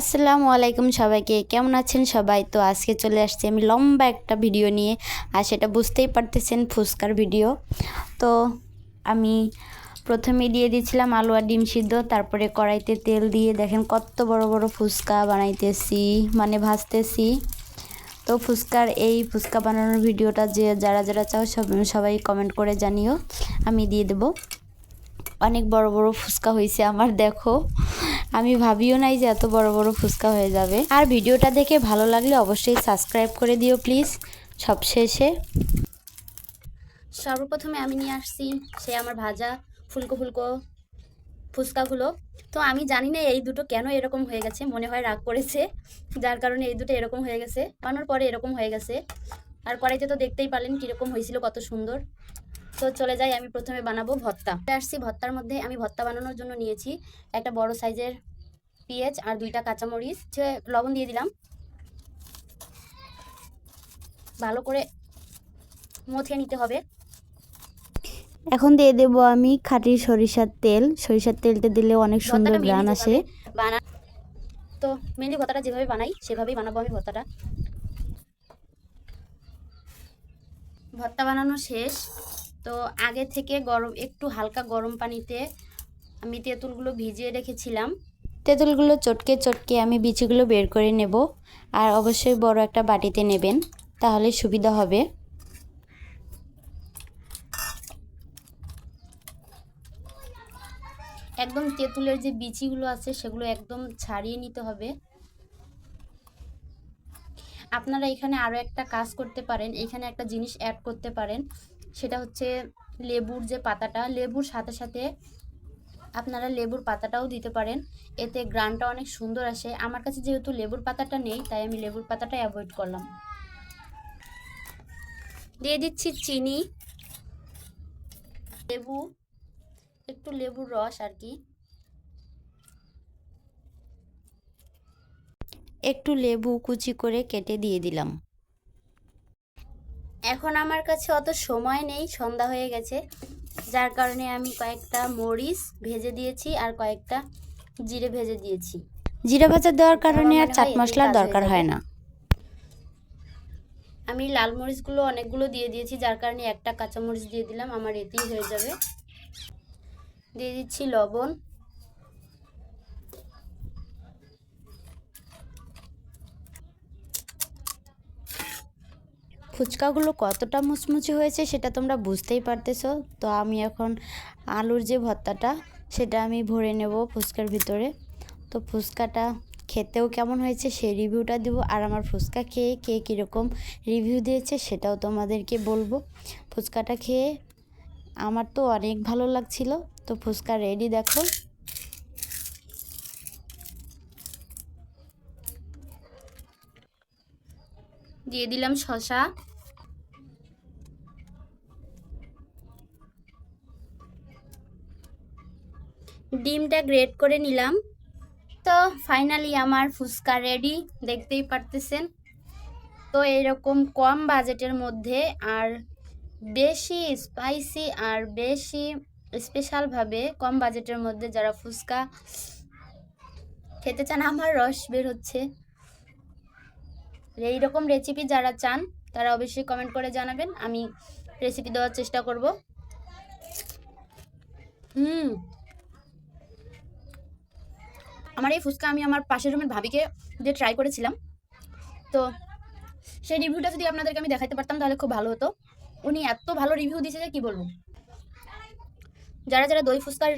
আসসালামু আলাইকুম সবাইকে, কেমন আছেন সবাই? তো আজকে চলে আসছি আমি লম্বা একটা ভিডিও নিয়ে, আর সেটা বুঝতেই পারতেছেন ফুচকার ভিডিও। তো আমি প্রথমে দিয়ে দিয়েছিলাম আলু আর ডিম সিদ্ধ, তারপরে কড়াইতে তেল দিয়ে দেখেন কত বড় বড় ফুচকা বানাইতেছি মানে ভাজতেছি। তো ফুচকার এই ফুচকা বানানোর ভিডিওটা যে যারা যারা চাও সব, সবাই কমেন্ট করে জানিও, আমি দিয়ে দেবো। অনেক বড় বড় ফুচকা হয়েছে আমার, দেখো। আমি ভাবিও নাই যে এত বড় বড় ফুচকা হয়ে যাবে। আর ভিডিওটা দেখে ভালো লাগলে অবশ্যই সাবস্ক্রাইব করে দিও, প্লিজ। সবশেষে সর্বপ্রথমে আমি নিয়ে আসছি সে আমার ভাজা ফুলকো ফুলকো ফুচকাগুলো। তো আমি জানি না এই দুটো কেন এরকম হয়ে গেছে, মনে হয় রাগ করেছে। যার কারণে এই দুটো এরকম হয়ে গেছে, বানানোর পরে এরকম হয়ে গেছে। আর কড়াইতে তো দেখতেই পারলেন কীরকম হয়েছিল, কত সুন্দর। তো চলে যাই আমি প্রথমে বানাবো ভর্তা। আসছি ভর্তার মধ্যে আমি ভর্তা বানানোর জন্য নিয়েছি একটা বড় সাইজের পেঁয়াজ আর দুইটা কাঁচামরিচ। লবণ দিয়ে দিলাম। ভালো করে মথিয়ে নিতে হবে। এখন দিয়ে দেব আমি খাঁটি সরিষার তেল। সরিষার তেলটা দিলে অনেক সুন্দর গ্রান আসে। বানা তো মেনলি ভর্তাটা যেভাবে বানাই সেভাবেই বানাবো আমি ভর্তাটা। ভর্তা বানানো শেষ। তো আগে থেকে গরম একটু হালকা গরম পানিতে আমি তেঁতুলগুলো ভিজিয়ে রেখেছিলাম। তেঁতুলগুলো চটকে চটকে আমি বিচিগুলো বের করে নেব আর অবশ্যই বড় একটা বাটিতে নেবেন তাহলে সুবিধা হবে। একদম তেঁতুলের যে বিচিগুলো আছে সেগুলো একদম ছাড়িয়ে নিতে হবে। আপনারা এখানে আরও একটা কাজ করতে পারেন এখানে একটা জিনিস অ্যাড করতে পারেন। সেটা হচ্ছে লেবুর যে পাতাটা, লেবুর সাথে সাথে আপনারা লেবুর পাতাটাও দিতে পারেন। এতে গ্রানটা অনেক সুন্দর আসে। আমার কাছে যেহেতু লেবুর পাতাটা নেই, তাই আমি লেবুর পাতাটা অ্যাভয়েড করলাম। দিয়ে দিচ্ছি চিনি, লেবু, একটু লেবুর রস আর কি। একটু লেবু কুচি করে কেটে দিয়ে দিলাম। এখন আমার কাছে অত সময় নেই সন্ধ্যা হয়ে গেছে। যার কারণে আমি কয়েকটা মরিচ ভেজে দিয়েছি আর কয়েকটা জিরে ভেজে দিয়েছি। জিরে ভাজা দেওয়ার কারণে আর চাট মশলার দরকার হয় না। আমি লাল মরিচগুলো অনেকগুলো দিয়ে দিয়েছি যার কারণে একটা কাঁচামরিচ দিয়ে দিলাম আমার এতেই হয়ে যাবে। দিয়ে দিচ্ছি লবণ। ফুচকাগুলো কতটা মুচমুচে হয়েছে সেটা তোমরা বুঝতেই পারতেছো। তো আমি এখন আলুর যে ভর্তাটা, সেটা আমি ভরে নেব ফুচকার ভিতরে। তো ফুচকাটা খেতেও কেমন হয়েছে সেই রিভিউটা দিব, আর আমার ফুচকা খেয়ে কে কীরকম রিভিউ দিয়েছে সেটাও তোমাদেরকে বলব। ফুচকাটা খেয়ে আমার তো অনেক ভালো লাগছিল। তো ফুচকা রেডি দেখো। দিয়ে দিলাম শশা ডিমটা গ্রেট করে নিলাম। তো ফাইনালি আমার ফুচকা রেডি দেখতেই পারতেছেন। তো এরকম কম বাজেটের মধ্যে আর বেশি স্পাইসি আর বেশি স্পেশালভাবে কম বাজেটের মধ্যে যারা ফুচকা খেতে চান, আমার রস বের হচ্ছে। এই রকম রেসিপি যারা চান, তারা অবশ্যই কমেন্ট করে জানাবেন। আমি রেসিপি দেওয়ার চেষ্টা করব। হুম। আমার এই ফুচকা আমি আমার পাশের রুমের ভাবিকে দিয়ে ট্রাই করেছিলাম। তো সেই রিভিউটা যদি আপনাদেরকে আমি দেখাতে পারতাম তাহলে খুব ভালো হতো। উনি এত ভালো রিভিউ দিয়েছে যে কী বলব? যারা যারা দই ফুচকার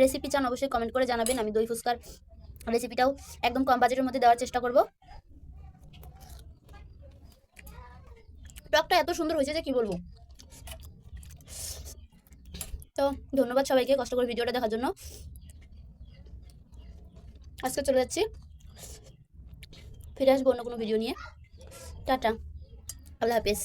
রেসিপি চান অবশ্যই কমেন্ট করে জানাবেন। আমি দই ফুচকার রেসিপিটাও একদম কম বাজেটের মধ্যে দেওয়ার চেষ্টা করব। টকটা এত সুন্দর হয়েছে যে কি বলব? তো ধন্যবাদ সবাইকে কষ্ট করে ভিডিওটা দেখার জন্য। আজকে চলে যাচ্ছি। ফিরে আসব অন্য কোনো ভিডিও নিয়ে। টাটা। আল্লাহ হাফেজ।